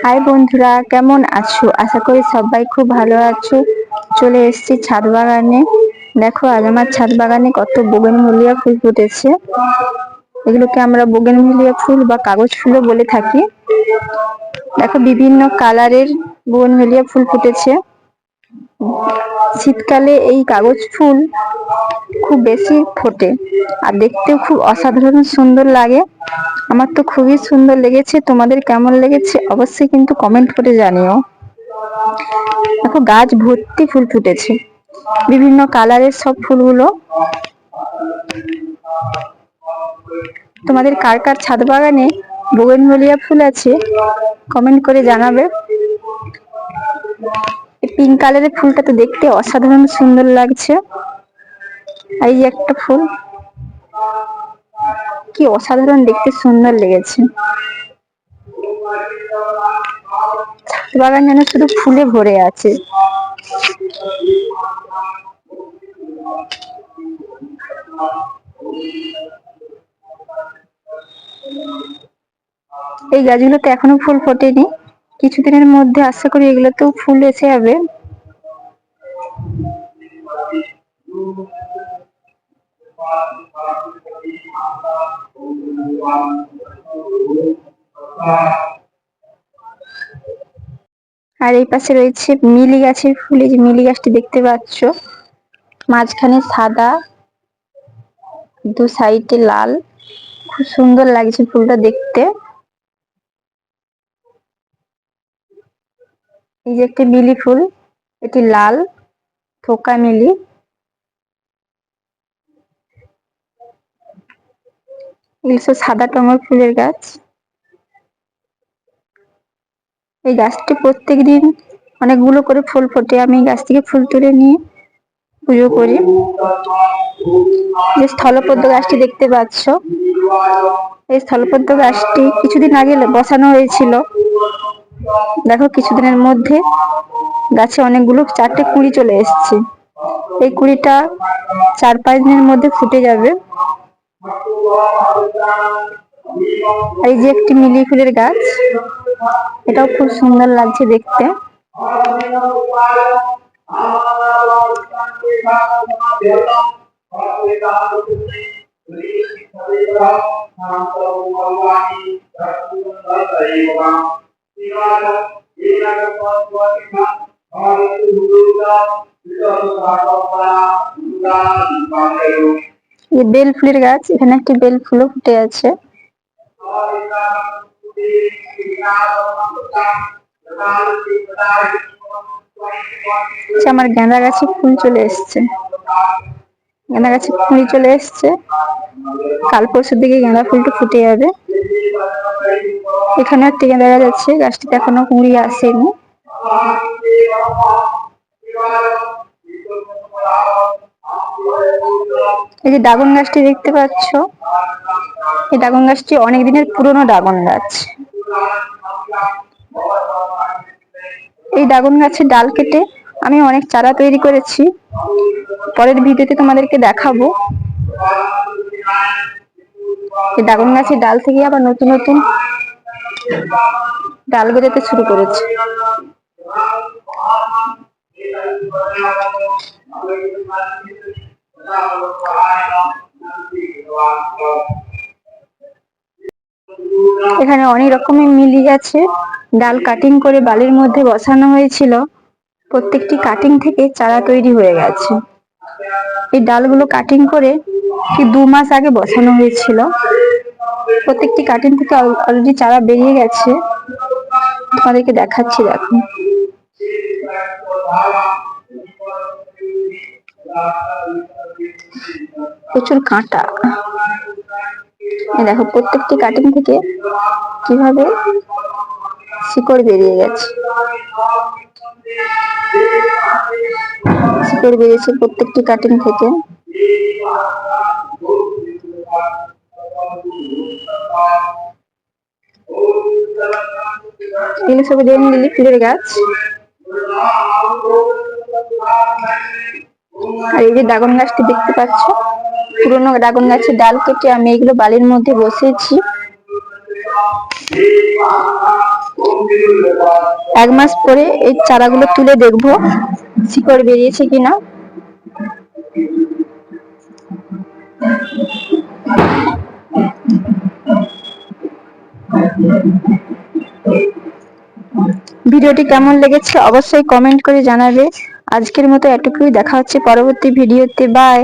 High বন্ধুরা, কেমন আছো? আশা করি সবাই খুব ভালো আছো। চলে এসেছি ছাদ বাগানে। দেখো, আজ আমার ছাদ বাগানে কত বোগেন বোগেনভেলিয়া ফুল ফুটেছে। এগুলোকে আমরা বোগেন বোগেনভেলিয়া ফুল বা কাগজ ফুলও বলে থাকি। দেখো, বিভিন্ন কালারের বোগেন বোগেনভেলিয়া ফুল ফুটেছে। শীতকালে এই কাগজ ফুল খুব বেশি ফোটে আর দেখতেও খুব অসাধারণ সুন্দর লাগে। আমার তো খুবই সুন্দর লেগেছে। তোমাদের কেমন লেগেছে অবশ্যই কিন্তু কমেন্ট করে জানিও। দেখো গাছ ভর্তি ফুল ফুটেছে। বিভিন্ন কালারের সব ফুলগুলো। তোমাদের কার কার ছাদ বাগানে বোগেনভেলিয়া ফুল আছে কমেন্ট করে জানাবে। পিঙ্ক কালারের ফুলটা তো দেখতে অসাধারণ সুন্দর লাগছে। এই একটা ফুল কি অসাধারণ দেখতে সুন্দর লেগেছে। বাগান যেন শুধু ফুলে ভরে আছে। এই গাছগুলোতে এখনও ফুল ফোটেনি। কিছুদিনের মধ্যে আশা করি এগুলোতেও ফুল এসে যাবে। আর এই পাশে রয়েছে মিলি গাছের ফুল এই যে মিলি গাছটি দেখতে পাচ্ছ, মাঝখানে সাদা, দু সাইডে লাল। খুব সুন্দর লাগছে ফুলটা দেখতে। এই যে একটি মিলি ফুল, এটি লাল, থোকা মিলি। এগুলো সাদা টঙর ফুলের গাছ। এই গাছটি প্রত্যেক দিন অনেকগুলো করে ফুল ফোটে। আমি গাছ থেকে ফুল তুলে নিয়ে পুজো করি। যে স্থলপদ্ম গাছটি দেখতে পাচ্ছ, এই স্থলপদ্ম গাছটি কিছুদিন আগে বসানো হয়েছিল। দেখো কিছুদিনের মধ্যে গাছে অনেকগুলো চারটে কুড়ি চলে এসছে। এই কুড়িটা চার পাঁচ দিনের মধ্যে ফুটে যাবে। এই যে একটি মিলি ফুলের গাছ এটাও খুব সুন্দর লাগছে দেখতে। বেল ফুলের গাছ, এখানে একটি বেল ফুলও ফুটে আছে। আমার গেঁদা গাছে ফুল চলে এসছে। গেঁদা গাছে ফুল চলে এসছে। কাল পরশুর দিকে গেঁদা ফুলটা ফুটে যাবে। এখানে একটি গেঁদা গাছ আছে, গাছটিতে এখনও কুড়ি আসেনি। এই যে ড্রাগন গাছটি দেখতে পাচ্ছ, এই ড্রাগন গাছটি অনেক দিনের পুরনো ড্রাগন গাছ। এই ড্রাগন গাছের ডাল কেটে আমি অনেক চারা তৈরি করেছি। পরের ভিডিওতে তোমাদেরকে দেখাবো। এই ড্রাগন গাছের ডাল থেকে আবার নতুন নতুন ডাল বেরোতে শুরু করেছে। এখানে অনেক রকমের মিলি গেছে ডাল কাটিং করে বালির মধ্যে বসানো হয়েছিল। প্রত্যেকটি কাটিং থেকে চারা তৈরি হয়ে গেছে। এই ডালগুলো কাটিং করে কি দু মাস আগে বসানো হয়েছিল। প্রত্যেকটি কাটিং থেকে অলরেডি চারা বেরিয়ে গেছে। তোমাদেরকে দেখাচ্ছি, দেখো। প্রচুর কাঁটা। দেখো, প্রত্যেকটি কাটিং থেকে কীভাবে শিকড় বেরিয়ে গেছে? শিকড় বেরিয়েছে প্রত্যেকটি কাটিং থেকে। ফুলের গাছ। আর এই যে ড্রাগন গাছটি দেখতে পাচ্ছ পুরোনো ড্রাগন গাছের ডাল কেটে আমি এগুলো বালির মধ্যে বসেছি এক মাস পরে এই চারাগুলো তুলে দেখব, শিকড় বেরিয়েছে কিনা। ভিডিওটি কেমন লেগেছে অবশ্যই কমেন্ট করে জানাবে। আজকের মতো এটুকুই, দেখা হচ্ছে পরবর্তী ভিডিওতে, বাই।